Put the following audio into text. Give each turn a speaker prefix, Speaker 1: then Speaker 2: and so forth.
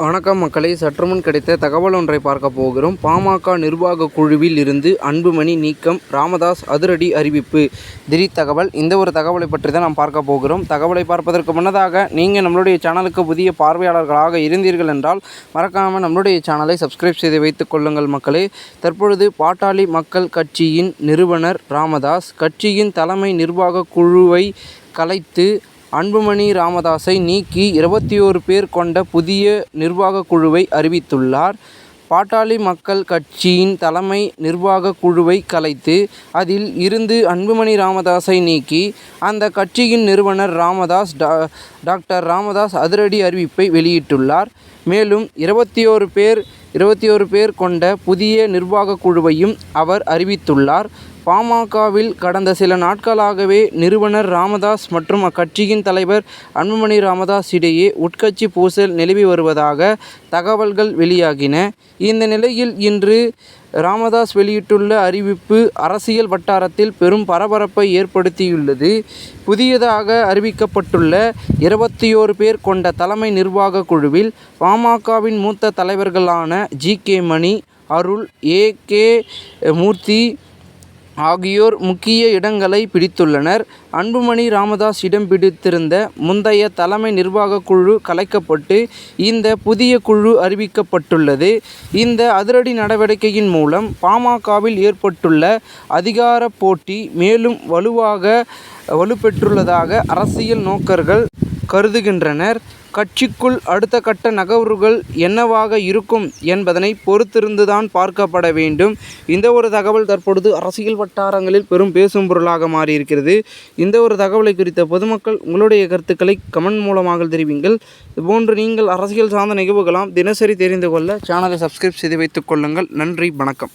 Speaker 1: வணக்கம் மக்களை சற்றுமுன் கிடைத்த தகவல் ஒன்றை பார்க்க போகிறோம். பாமக நிர்வாக குழுவில் இருந்து அன்புமணி நீக்கம் ராமதாஸ் அதிரடி அறிவிப்பு. திடீர் தகவல் இந்த ஒரு தகவலை பற்றி தான் நாம் பார்க்க போகிறோம். தகவலை பார்ப்பதற்கு முன்னதாக நீங்கள் நம்மளுடைய சேனலுக்கு புதிய பார்வையாளர்களாக இருந்தீர்கள் என்றால் மறக்காமல் நம்மளுடைய சேனலை சப்ஸ்கிரைப் செய்து வைத்துக் கொள்ளுங்கள் மக்களே. தற்பொழுது பாட்டாளி மக்கள் கட்சியின் நிறுவனர் ராமதாஸ் கட்சியின் தலைமை நிர்வாக குழுவை கலைத்து அன்புமணி ராமதாஸை நீக்கி இருபத்தி ஓரு பேர் கொண்ட புதிய நிர்வாகக் குழுவை அறிவித்துள்ளார். பாட்டாளி மக்கள் கட்சியின் தலைமை நிர்வாகக் குழுவை கலைத்து அதில் இருந்து அன்புமணி ராமதாஸை நீக்கி அந்த கட்சியின் நிறுவனர் ராமதாஸ் டா டாக்டர் ராமதாஸ் அதிரடி அறிவிப்பை வெளியிட்டுள்ளார். மேலும் இருபத்தி ஓரு பேர் இருபத்தி ஓரு பேர் கொண்ட புதிய நிர்வாகக் குழுவையும் அவர் அறிவித்துள்ளார். பாமகவில் கடந்த சில நாட்களாகவே நிறுவனர் ராமதாஸ் மற்றும் அக்கட்சியின் தலைவர் அன்புமணி ராமதாஸ் இடையே உட்கட்சி பூசல் நிலவி வருவதாக தகவல்கள் வெளியாகின. இந்த நிலையில் இன்று ராமதாஸ் வெளியிட்டுள்ள அறிவிப்பு அரசியல் வட்டாரத்தில் பெரும் பரபரப்பை ஏற்படுத்தியுள்ளது. புதியதாக அறிவிக்கப்பட்டுள்ள இருபத்தி ஓரு பேர் கொண்ட தலைமை நிர்வாக குழுவில் பாமகவின் மூத்த தலைவர்களான G K Mani Arul A K Murthy ஆகியோர் முக்கிய இடங்களை பிடித்துள்ளனர். அன்புமணி ராமதாஸ் இடம் பிடித்திருந்த முந்தைய தலைமை நிர்வாக குழு கலைக்கப்பட்டு இந்த புதிய குழு அறிவிக்கப்பட்டுள்ளது. இந்த அதிரடி நடவடிக்கையின் மூலம் பாமகவில் ஏற்பட்டுள்ள அதிகார போட்டி மேலும் வலுவாக வலுப்பெற்றுள்ளதாக அரசியல் நோக்கர்கள் கருதுகின்றனர். கட்சிக்குள் அடுத்த கட்ட நகர்வுகள் என்னவாக இருக்கும் என்பதனை பொறுத்திருந்துதான் பார்க்கப்பட வேண்டும். இந்த ஒரு தகவல் தற்பொழுது அரசியல் வட்டாரங்களில் பெரும் பேசும் பொருளாக மாறியிருக்கிறது. இந்த ஒரு தகவலை குறித்த பொதுமக்கள் உங்களுடைய கருத்துக்களை கமெண்ட் மூலமாக தெரிவிங்கள். இதுபோன்று நீங்கள் அரசியல் சார்ந்த நிகழ்வுகளாம் தினசரி தெரிந்து கொள்ள சேனலை சப்ஸ்கிரைப் செய்து வைத்துக் கொள்ளுங்கள். நன்றி வணக்கம்.